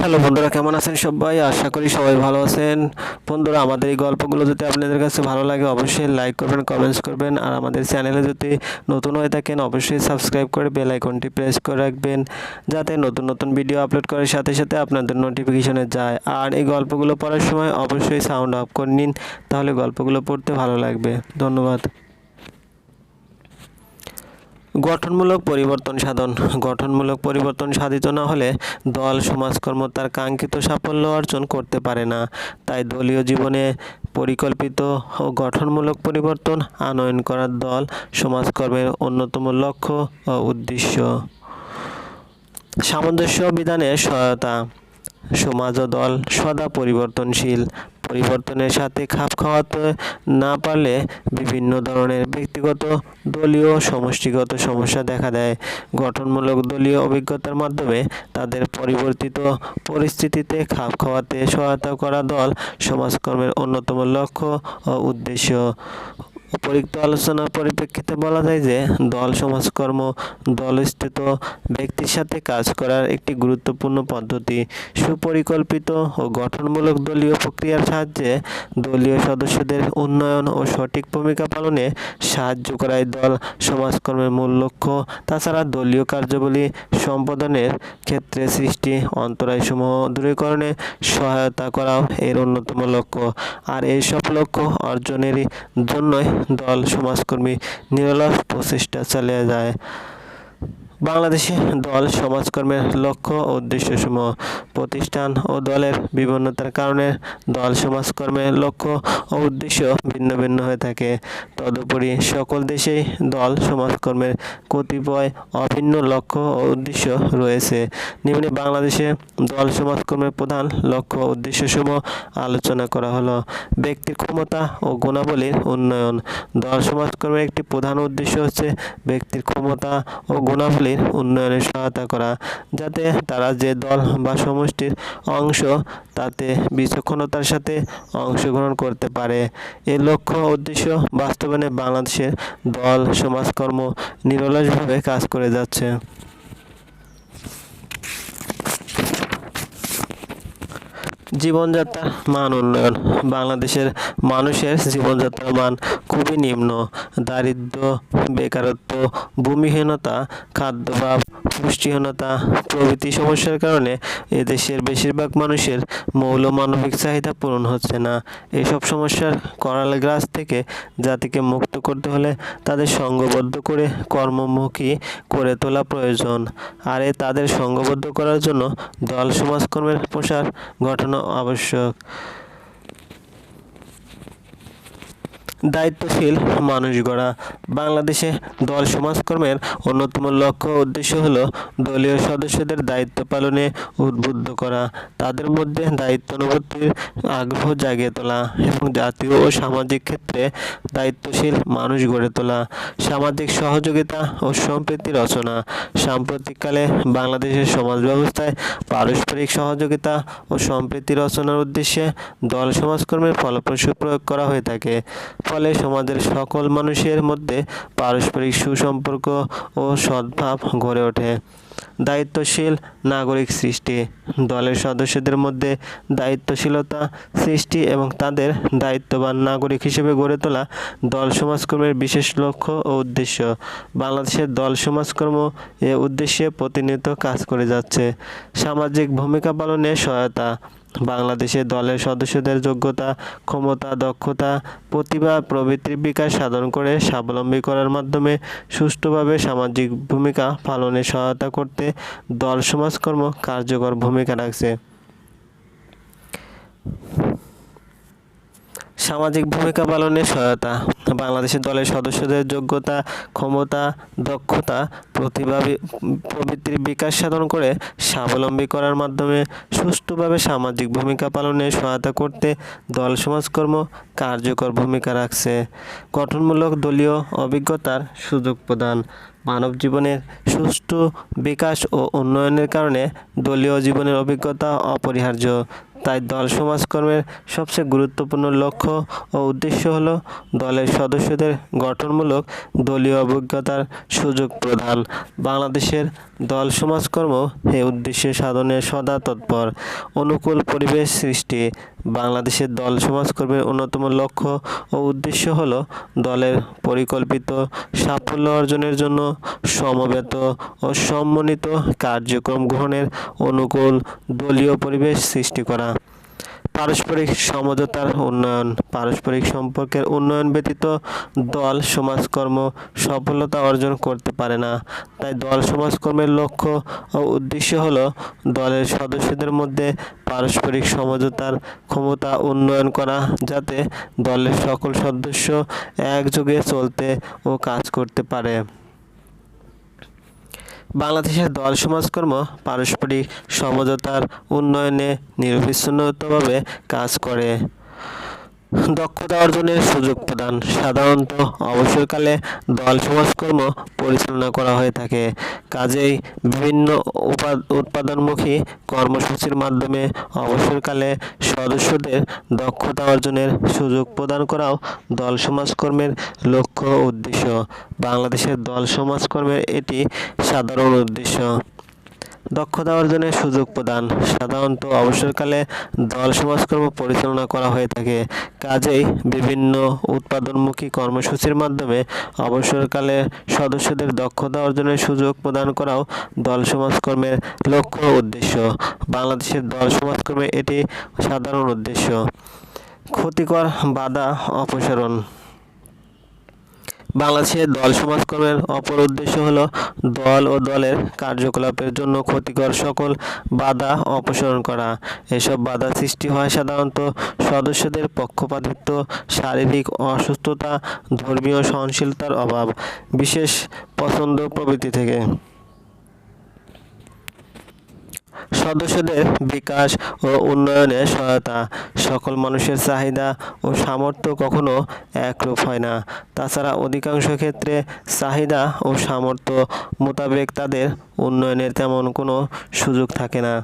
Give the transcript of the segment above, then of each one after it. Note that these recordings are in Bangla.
হ্যালো বন্ধুরা, কেমন আছেন সবাই? আশা করি সবাই ভালো আছেন। বন্ধুরা, আমাদের এই গল্পগুলো যদি আপনাদের কাছে ভালো লাগে, অবশ্যই লাইক করবেন কমেন্টস করবেন। আর আমাদের চ্যানেলে যদি নতুন হয়ে থাকেন, অবশ্যই সাবস্ক্রাইব করে বেল আইকনটি প্রেস করে রাখবেন, যাতে নতুন নতুন ভিডিও আপলোড করার সাথে সাথে আপনাদের নোটিফিকেশনে যায়। আর এই গল্পগুলো পড়ার সময় অবশ্যই সাউন্ড অফ করে নিন, তাহলে গল্পগুলো পড়তে ভালো লাগবে। ধন্যবাদ। গঠনমূলক পরিবর্তন সাধন। গঠনমূলক পরিবর্তন সাধিত না হলে দল, সমাজকর্ম তার কাঙ্ক্ষিত সাফল্য অর্জন করতে পারে না। তাই দলীয় জীবনে পরিকল্পিত ও গঠনমূলক পরিবর্তন আনয়ন করার দল সমাজকর্মের অন্যতম লক্ষ্য ও উদ্দেশ্য। সামঞ্জস্য বিধানের সহায়তা। সমাজ ও দল সদা পরিবর্তনশীল। পরিবর্তনের সাথে খাপ খাওয়াতে না পারলে বিভিন্ন ধরনের ব্যক্তিগত, দলীয়, সমষ্টিগত সমস্যা দেখা দেয়। গঠনমূলক দলীয় অভিজ্ঞতার মাধ্যমে তাদের পরিবর্তিত পরিস্থিতিতে খাপ খাওয়াতে সহায়তা করা দল সমাজকর্মের অন্যতম লক্ষ্য ও উদ্দেশ্য। উপরিক্ত আলোচনার পরিপ্রেক্ষিতে বলা যায় যে, দল, সমাজকর্ম দলস্থিত ব্যক্তির সাথে কাজ করার একটি গুরুত্বপূর্ণ পদ্ধতি। সুপরিকল্পিত ও গঠনমূলক দলীয় প্রক্রিয়ার সাহায্যে দলীয় সদস্যদের উন্নয়ন ও সঠিক ভূমিকা পালনে সাহায্য করাই দল, সমাজকর্মের মূল লক্ষ্য। তাছাড়া দলীয় কার্যাবলী সম্পাদনের ক্ষেত্রে সৃষ্টি অন্তরায়সমূহ দূরীকরণে সহায়তা করাও এর অন্যতম লক্ষ্য। আর এই সব লক্ষ্য অর্জনেরই জন্যই দল সমাজকর্মী নিরলস প্রচেষ্টা চালিয়ে যায় বাংলাদেশে দল সমাজকর্মের লক্ষ্য উদ্দেশ্যসমূহ, প্রতিষ্ঠান ও দলের বিভিন্নতার কারণে দল সমাজকর্মের লক্ষ্য ও উদ্দেশ্য ভিন্ন ভিন্ন হয়ে থাকে। তদুপরি সকল দেশেই দল সমাজকর্মের কতিপয় অভিন্ন লক্ষ্য ও উদ্দেশ্য রয়েছে। নিম্নে বাংলাদেশে দল সমাজকর্মের প্রধান লক্ষ্য উদ্দেশ্যসমূহ আলোচনা করা হলো। ব্যক্তির ক্ষমতা ও গুণাবলীর উন্নয়ন। দল সমাজকর্মের একটি প্রধান উদ্দেশ্য হচ্ছে ব্যক্তির ক্ষমতা ও গুণাবলীর উন্নয়নে সহায়তা করা, যাতে তারা যে দল বা সমষ্টির অংশ, তাতে বিচক্ষণতার সাথে অংশগ্রহণ করতে পারে। এই লক্ষ্য উদ্দেশ্য বাস্তবায়নে বাংলাদেশের দল, সমাজকর্ম নিরলসভাবে কাজ করে যাচ্ছে। জীবনযাত্রার মান উন্নয়ন, বাংলাদেশের মানুষের জীবনযাত্রার মান খুবই নিম্ন। দারিদ্র, বেকারত্ব, ভূমিহীনতা, খাদ্যাভাব, পুষ্টিহীনতা প্রভৃতি সমস্যার কারণে এদেশের বেশিরভাগ মানুষের মৌল মানবিক চাহিদা পূরণ হচ্ছে না। এসব সমস্যার করাল গ্রাস থেকে জাতিকে মুক্ত করতে হলে তাদের সংঘবদ্ধ করে কর্মমুখী করে তোলা প্রয়োজন। আর এ তাদের সংঘবদ্ধ করার জন্য দল সমাজকর্মের প্রসার ঘটানো আবশ্যক। দায়িত্বশীল মানুষ গড়া বাংলাদেশে দল সমাজকর্মের অন্যতম লক্ষ্য উদ্দেশ্য হল দলীয় সদস্যদের দায়িত্ব পালনে উদ্বুদ্ধ করা, তাদের মধ্যে দায়িত্বানুভূতির আগ্রহ জাগিয়ে তোলা এবং জাতীয় ও সামাজিক ক্ষেত্রে দায়িত্বশীল মানুষ গড়ে তোলা, সামাজিক সহযোগিতা ও সম্প্রীতি রচনা, সাম্প্রতিককালে বাংলাদেশের সমাজ ব্যবস্থায় পারস্পরিক সহযোগিতা ও সম্প্রীতি রচনার উদ্দেশ্যে দল সমাজকর্মের ফলপ্রসূ প্রয়োগ করা হয়ে থাকে। ফলে সমাজের সকল মানুষের মধ্যে পারস্পরিক সুসম্পর্ক ও সদ্ভাব গড়ে ওঠে। দায়িত্বশীল নাগরিক সৃষ্টি। দলের সদস্যদের মধ্যে দায়িত্বশীলতা সৃষ্টি এবং তাদের দায়িত্ববান নাগরিক হিসেবে গড়ে তোলা দল সমাজকর্মের বিশেষ লক্ষ্য ও উদ্দেশ্য। বাংলাদেশের দল সমাজকর্ম এ উদ্দেশ্যে প্রতিনিয়ত কাজ করে যাচ্ছে। সামাজিক ভূমিকা পালনে সহায়তা। বাংলাদেশে দলের সদস্যদের যোগ্যতা, ক্ষমতা, দক্ষতা, প্রতিভা, প্রবৃত্তির বিকাশ সাধন করে স্বাবলম্বী করার মাধ্যমে সুষ্ঠুভাবে সামাজিক ভূমিকা পালনে সহায়তা করতে দল সমাজকর্ম কার্যকর ভূমিকা রাখছে। সামাজিক ভূমিকা পালনে সহায়তা। বাংলাদেশের দলের সদস্যদের যোগ্যতা, ক্ষমতা, দক্ষতা, প্রতিভা প্রভৃতির বিকাশ সাধন করে স্বাবলম্বী করার মাধ্যমে সুষ্ঠুভাবে সামাজিক ভূমিকা পালনে সহায়তা করতে দল, সমাজকর্ম কার্যকর ভূমিকা রাখছে। গঠনমূলক দলীয় অভিজ্ঞতার সুযোগ প্রদান। মানব জীবনের সুষ্ঠু বিকাশ ও উন্নয়নের কারণে দলীয় জীবনের অভিজ্ঞতা অপরিহার্য। তাই দল সমাজকর্মের সবচেয়ে গুরুত্বপূর্ণ লক্ষ্য ও উদ্দেশ্য হল দলের সদস্যদের গঠনমূলক দলীয় অভিজ্ঞতার সুযোগ প্রদান। বাংলাদেশের দল সমাজকর্ম এই উদ্দেশ্যে সাধনে সদা তৎপর। অনুকূল পরিবেশ সৃষ্টি। বাংলাদেশের দল সমাজকর্মের অন্যতম লক্ষ্য ও উদ্দেশ্য হল দলের পরিকল্পিত সাফল্য অর্জনের জন্য সমবেত ও সম্মানিত কার্যক্রম গ্রহণের অনুকূল দলীয় পরিবেশ সৃষ্টি করা। পারস্পরিক সমঝোতার উন্নয়ন। পারস্পরিক সম্পর্কের উন্নয়ন ব্যতীত দল, সমাজকর্ম সফলতা অর্জন করতে পারে না। তাই দল, সমাজকর্মের লক্ষ্য ও উদ্দেশ্য হল দলের সদস্যদের মধ্যে পারস্পরিক সমঝোতার ক্ষমতা উন্নয়ন করা, যাতে দলের সকল সদস্য একযোগে চলতে ও কাজ করতে পারে। বাংলাদেশের দল সমাজকর্ম পারস্পরিক সমঝোতার উন্নয়নে নিরবিচ্ছিন্নভাবে কাজ করে। দক্ষতা অর্জনের সুযোগ প্রদান। সাধারণত অবসরকালে দল, সমাজকর্ম পরিচালনা করা হয়ে থাকে। কাজেই বিভিন্ন উৎপাদনমুখী কর্মসূচির মাধ্যমে অবসরকালে সদস্যদের দক্ষতা অর্জনের সুযোগ প্রদান করাও দল, সমাজকর্মের লক্ষ্য উদ্দেশ্য। বাংলাদেশের দল, সমাজকর্মের এটি সাধারণ উদ্দেশ্য। দক্ষতা অর্জনের সুযোগ প্রদান। সাধারণত অবসরকালে দল সমাজকর্ম পরিচালনা করা হয়ে থাকে। কাজেই বিভিন্ন উৎপাদনমুখী কর্মসূচির মাধ্যমে অবসরকালে সদস্যদের দক্ষতা অর্জনের সুযোগ প্রদান করাও দল সমাজকর্মের লক্ষ্য উদ্দেশ্য। বাংলাদেশের দল সমাজকর্মের এটি সাধারণ উদ্দেশ্য। ক্ষতিকর বাধা অপসারণ। বাংলাদেশের দল সমাজকর্মের অপর উদ্দেশ্য হল দল ও দলের কার্যকলাপের জন্য ক্ষতিকর সকল বাধা অপসারণ করা। এসব বাধা সৃষ্টি হয় সাধারণত সদস্যদের পক্ষপাতিত্ব, শারীরিক অসুস্থতা, ধর্মীয় সহনশীলতার অভাব, বিশেষ পছন্দ প্রভৃতি থেকে। সদস্যদের বিকাশ ও উন্নয়নে সহায়তা। সকল মানুষের চাহিদা ও সামর্থ্য কখনো একরূপ হয় না। তাছাড়া অধিকাংশ ক্ষেত্রে চাহিদা ও সামর্থ্য মোতাবেক তাদের উন্নয়নের তেমন কোনো সুযোগ থাকে না।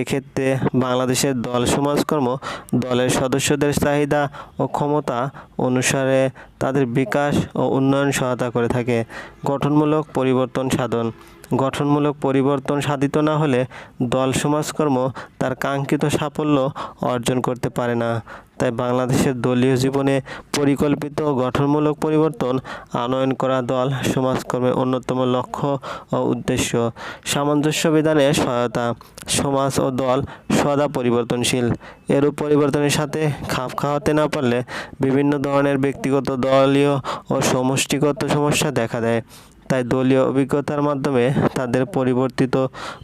এক্ষেত্রে বাংলাদেশের দল সমাজকর্ম দলের সদস্যদের চাহিদা ও ক্ষমতা অনুসারে তাদের বিকাশ ও উন্নয়ন সহায়তা করে থাকে। গঠনমূলক পরিবর্তন সাধন। গঠনমূলক পরিবর্তন সাধিত না হলে দল সমাজকর্ম তার কাঙ্ক্ষিত সাফল্য অর্জন করতে পারে না। তাই বাংলাদেশের দলীয় জীবনে পরিকল্পিত গঠনমূলক পরিবর্তন আনয়ন করা দল সমাজকর্মের অন্যতম লক্ষ্য ও উদ্দেশ্য। সামঞ্জস্য বিধানে সহায়তা। সমাজ ও দল সদা পরিবর্তনশীল। এরূপ পরিবর্তনের সাথে খাপ খাওয়াতে না পারলে বিভিন্ন ধরনের ব্যক্তিগত দলীয় ও সমষ্টিগত সমস্যা দেখা দেয়। তাই দলীয় অভিজ্ঞতার মাধ্যমে তাদের পরিবর্তিত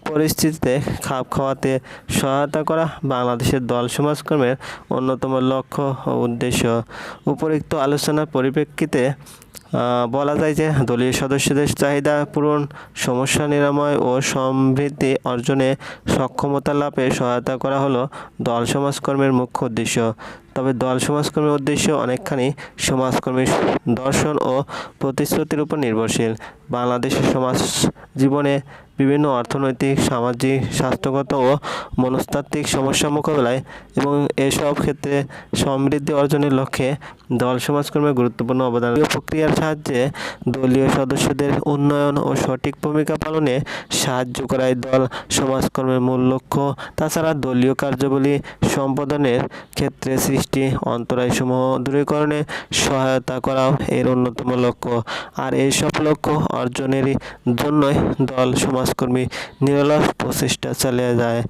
পরিস্থিতিতে খাপ খাওয়াতে সহায়তা করা বাংলাদেশের দল সমাজকর্মের অন্যতম লক্ষ্য ও উদ্দেশ্য। উপরিক্ত আলোচনার পরিপ্রেক্ষিতে বলা যায় যে দলীয় সদস্যদের চাহিদা পূরণ, সমস্যা নিরাময় ও সমৃদ্ধি অর্জনে সক্ষমতা লাভে সহায়তা করা হলো দল সমাজকর্মের মুখ্য উদ্দেশ্য। তবে দল সমাজকর্মের উদ্দেশ্য অনেকখানি সমাজকর্মীর দর্শন ও প্রতিশ্রুতির উপর নির্ভরশীল। বাংলাদেশের সমাজ জীবনে বিভিন্ন অর্থনৈতিক, সামাজিক, স্বাস্থ্যগত ও মনস্তাত্ত্বিক সমস্যা মোকাবেলায় এবং এসব ক্ষেত্রে সমৃদ্ধি অর্জনের লক্ষ্যে দল সমাজকর্মের গুরুত্বপূর্ণ অবদান। প্রক্রিয়ার সাহায্যে দলীয় সদস্যদের উন্নয়ন ও সঠিক ভূমিকা পালনে সাহায্য করাই দল সমাজকর্মের মূল লক্ষ্য। তাছাড়া দলীয় কার্যাবলী সম্পাদনের ক্ষেত্রে সৃষ্টি অন্তরায়সমূহ দূরীকরণে সহায়তা করাও এর অন্যতম লক্ষ্য। আর এইসব লক্ষ্য অর্জনেরই জন্যই দল সমাজকর্মী নিরলস প্রচেষ্টা চালিয়ে যায়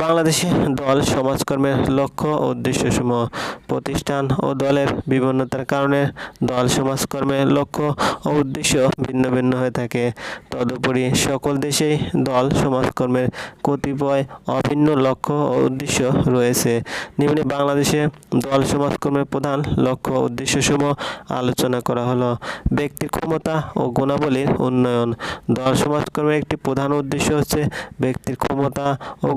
বাংলাদেশে দল সমাজকর্মের লক্ষ্য উদ্দেশ্যসমূহ, প্রতিষ্ঠান ও দলের বিভিন্নতার কারণে দল সমাজকর্মের লক্ষ্য ও উদ্দেশ্য ভিন্ন ভিন্ন হয়ে থাকে। তদুপরি সকল দেশেই দল সমাজকর্মের কতিপয় অভিন্ন লক্ষ্য ও উদ্দেশ্য রয়েছে। নিম্নে বাংলাদেশে দল সমাজকর্মের প্রধান লক্ষ্য উদ্দেশ্যসমূহ আলোচনা করা হলো। ব্যক্তির ক্ষমতা ও গুণাবলীর উন্নয়ন। দল সমাজকর্মের একটি প্রধান উদ্দেশ্য হচ্ছে ব্যক্তির ক্ষমতা ও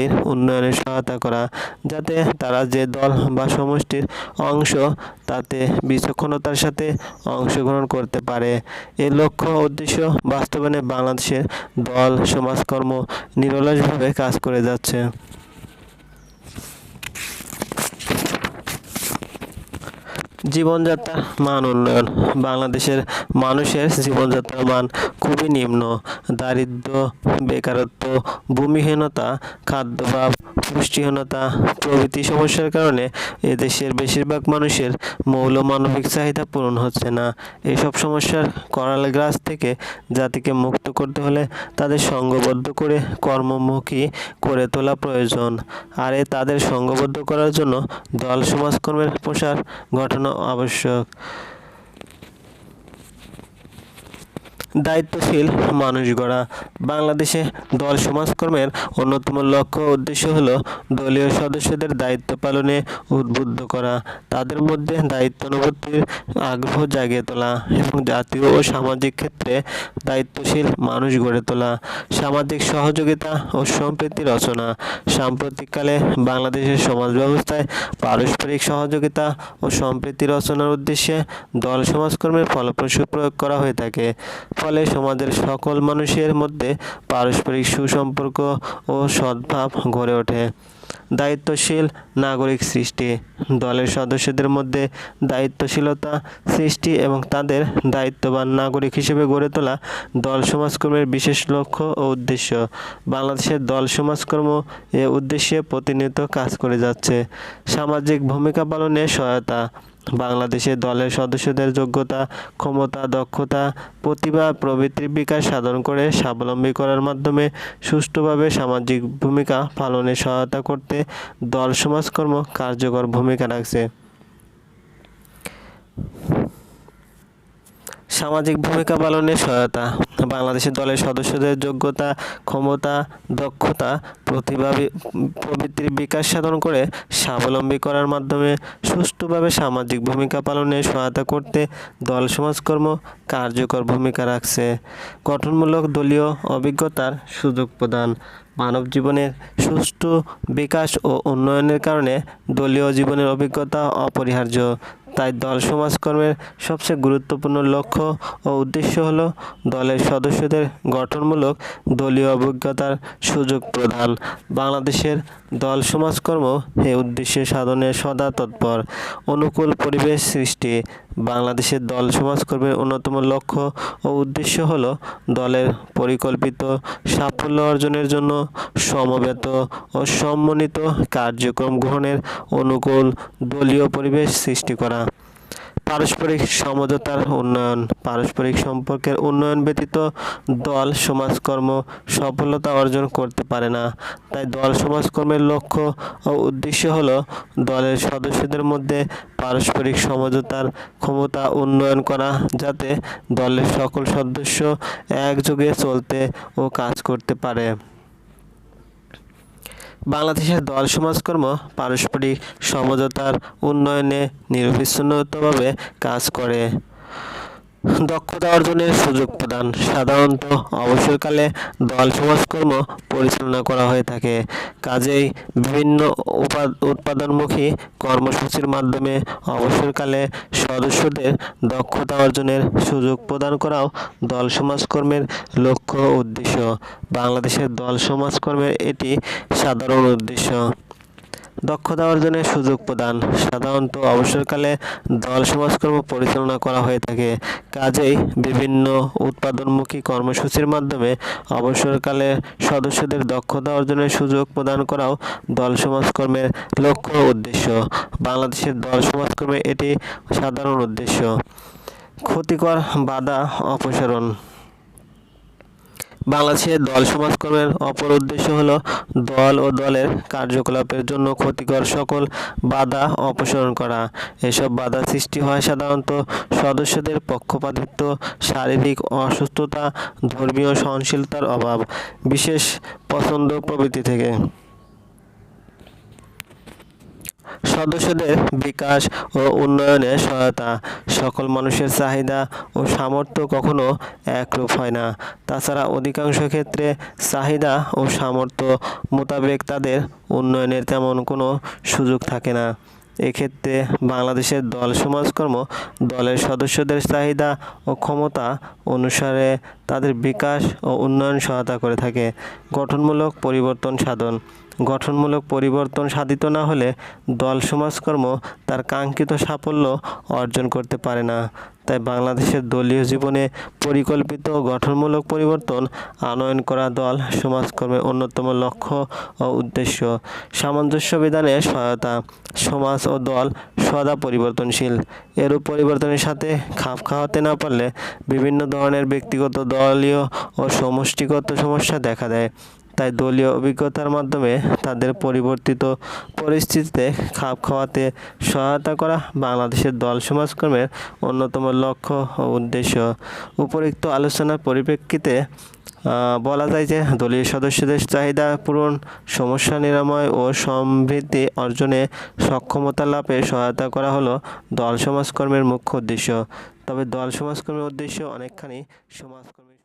দলগুলির উন্নয়নে সহায়তা করা, যাতে তারা যে দল বা সমষ্টির অংশ তাতে বিচক্ষণতার সাথে অংশগ্রহণ করতে পারে। এ লক্ষ্য উদ্দেশ্য বাস্তবায়নে বাংলাদেশের দল, সমাজকর্ম নিরলসভাবে কাজ করে যাচ্ছে। জীবনযাত্রার মান উন্নয়ন। বাংলাদেশের মানুষের জীবনযাত্রার মান খুবই নিম্ন। দারিদ্র্য, বেকারত্ব, ভূমিহীনতা, খাদ্যাভাব, পুষ্টিহীনতা প্রভৃতি সমস্যার কারণে এদেশের বেশিরভাগ মানুষের মৌল মানবিক চাহিদা পূরণ হচ্ছে না। এসব সমস্যার করাল গ্রাস থেকে জাতিকে মুক্ত করতে হলে তাদের সংঘবদ্ধ করে কর্মমুখী করে তোলা প্রয়োজন। আর এ তাদের সংঘবদ্ধ করার জন্য দল সমাজকর্মের প্রসার ঘটানো আবশ্যক। দায়িত্বশীল মানুষ গড়া বাংলাদেশে দল সমাজকর্মের অন্যতম লক্ষ্য উদ্দেশ্য হল দলীয় সদস্যদের দায়িত্ব পালনে উদ্বুদ্ধ করা, তাদের মধ্যে দায়িত্বানুভূতির আগ্রহ জাগিয়ে তোলা এবং জাতীয় ও সামাজিক ক্ষেত্রে দায়িত্বশীল মানুষ গড়ে তোলা, সামাজিক সহযোগিতা ও সম্প্রীতি রচনা, সাম্প্রতিককালে বাংলাদেশের সমাজ ব্যবস্থায় পারস্পরিক সহযোগিতা ও সম্প্রীতি রচনার উদ্দেশ্যে দল সমাজকর্মের ফলপ্রসূ প্রয়োগ করা হয়ে থাকে। ফলে সমাজের সকল মানুষের মধ্যে পারস্পরিক সুসম্পর্ক ও সদ্ভাব গড়ে ওঠে। দায়িত্বশীল নাগরিক সৃষ্টি। দলের সদস্যদের মধ্যে দায়িত্বশীলতা সৃষ্টি এবং তাদের দায়িত্ববান নাগরিক হিসেবে গড়ে তোলা দল সমাজকর্মের বিশেষ লক্ষ্য ও উদ্দেশ্য। বাংলাদেশের দল সমাজকর্ম এ উদ্দেশ্যে প্রতিনিয়ত কাজ করে যাচ্ছে। সামাজিক ভূমিকা পালনে সহায়তা। বাংলাদেশে দলের সদস্যদের যোগ্যতা, ক্ষমতা, দক্ষতা, প্রতিভা, প্রবৃত্তির বিকাশ সাধন করে স্বাবলম্বী করার মাধ্যমে সুষ্ঠুভাবে সামাজিক ভূমিকা পালনে সহায়তা করতে দল সমাজকর্ম কার্যকর ভূমিকা রাখছে। সামাজিক ভূমিকা পালনে সহায়তা, বাংলাদেশের দলের সদস্যদের যোগ্যতা, ক্ষমতা, দক্ষতা, প্রতিভা প্রভৃতির বিকাশ সাধন করে স্বাবলম্বী করার মাধ্যমে সুষ্ঠুভাবে সামাজিক ভূমিকা পালনে সহায়তা করতে দল সমাজকর্ম কার্যকর ভূমিকা রাখছে। গঠনমূলক দলীয় অভিজ্ঞতার সুযোগ প্রদান, মানব জীবনের সুষ্ঠু বিকাশ ও উন্নয়নের কারণে দলীয় জীবনের অভিজ্ঞতা অপরিহার্য। তাই দল সমাজকর্মের সবচেয়ে গুরুত্বপূর্ণ লক্ষ্য ও উদ্দেশ্য হল দলের সদস্যদের গঠনমূলক দলীয় অভিজ্ঞতার সুযোগ প্রদান। বাংলাদেশের দল সমাজকর্ম এ উদ্দেশ্যে সাধনে সদা তৎপর। অনুকূল পরিবেশ সৃষ্টি। বাংলাদেশের দল সমাজকর্মের অন্যতম লক্ষ্য ও উদ্দেশ্য হল দলের পরিকল্পিত সাফল্য অর্জনের জন্য সমবেত ও সম্মানিত কার্যক্রম গ্রহণের অনুকূল দলীয় পরিবেশ সৃষ্টি করা। পারস্পরিক সমঝোতার উন্নয়ন, পারস্পরিক সম্পর্কের উন্নয়ন ব্যতীত দল, সমাজকর্ম সফলতা অর্জন করতে পারে না। তাই দল, সমাজকর্মের লক্ষ্য ও উদ্দেশ্য হল দলের সদস্যদের মধ্যে পারস্পরিক সমঝোতার ক্ষমতা উন্নয়ন করা, যাতে দলের সকল সদস্য একযোগে চলতে ও কাজ করতে পারে। বাংলাদেশের দল সমাজকর্ম পারস্পরিক সমঝোতার উন্নয়নে নিরবিচ্ছিন্নভাবে কাজ করে। দক্ষতা অর্জনের সুযোগ প্রদান। সাধারণত অবসরকালে দল, সমাজকর্ম পরিচালনা করা হয়ে থাকে। কাজেই বিভিন্ন উৎপাদনমুখী কর্মসূচির মাধ্যমে অবসরকালে সদস্যদের দক্ষতা অর্জনের সুযোগ প্রদান করাও দল, সমাজকর্মের লক্ষ্য উদ্দেশ্য। বাংলাদেশের দল, সমাজকর্মের এটি সাধারণ উদ্দেশ্য। দক্ষতা অর্জনের সুযোগ প্রদান। সাধারণত অবসরকালে দল সমাজকর্ম পরিচালনা করা হয়ে থাকে। কাজেই বিভিন্ন উৎপাদনমুখী কর্মসূচির মাধ্যমে অবসরকালে সদস্যদের দক্ষতা অর্জনের সুযোগ প্রদান করাও দল সমাজকর্মের লক্ষ্য উদ্দেশ্য। বাংলাদেশের দল সমাজকর্মের এটি সাধারণ উদ্দেশ্য। ক্ষতিকর বাধা অপসারণ। বাংলাদেশের দল সমাজকর্মের অপর উদ্দেশ্য হলো দল ও দলের কার্যকলাপের জন্য ক্ষতিকর সকল বাধা অপসারণ করা। এসব বাধা সৃষ্টি হয় সাধারণত সদস্যদের পক্ষপাতিত্ব, শারীরিক অসুস্থতা, ধর্মীয় সহনশীলতার অভাব, বিশেষ পছন্দ প্রভৃতি থেকে। সদস্যদের বিকাশ ও উন্নয়নে সহায়তা। সকল মানুষের চাহিদা ও সামর্থ্য কখনো একরূপ হয় না। তাছাড়া অধিকাংশ ক্ষেত্রে চাহিদা ও সামর্থ্য মোতাবেক তাদের উন্নয়নের তেমন কোনো সুযোগ থাকে না। এক্ষেত্রে বাংলাদেশের দল সমাজকর্ম, দলের সদস্যদের চাহিদা ও ক্ষমতা অনুসারে তাদের বিকাশ ও উন্নয়ন সহায়তা করে থাকে। গঠনমূলক পরিবর্তন সাধন। গঠনমূলক পরিবর্তন সাধিত না হলে দল সমাজকর্ম তার কাঙ্ক্ষিত সাফল্য অর্জন করতে পারে না। তাই বাংলাদেশের দলীয় জীবনে পরিকল্পিত গঠনমূলক পরিবর্তন আনয়ন করা দল সমাজকর্মের অন্যতম লক্ষ্য ও উদ্দেশ্য। সামঞ্জস্য বিধানে সহায়তা। সমাজ ও দল সদা পরিবর্তনশীল। এরূপ পরিবর্তনের সাথে খাপ খাওয়াতে না পারলে বিভিন্ন ধরনের ব্যক্তিগত, দলীয় ও সমষ্টিগত সমস্যা দেখা দেয়। তাই দলীয় অভিজ্ঞতার মাধ্যমে তাদের পরিবর্তিত পরিস্থিতিতে খাপ খাওয়াতে সহায়তা করা বাংলাদেশের দল সমাজকর্মের অন্যতম লক্ষ্য ও উদ্দেশ্য। উপরিক্ত আলোচনার পরিপ্রেক্ষিতে বলা যায় যে দলীয় সদস্যদের চাহিদা পূরণ, সমস্যা নিরাময় ও সমৃদ্ধি অর্জনে সক্ষমতা লাভে সহায়তা করা হলো দল সমাজকর্মের মুখ্য উদ্দেশ্য। তবে দল সমাজকর্মের উদ্দেশ্য অনেকখানি সমাজকর্মী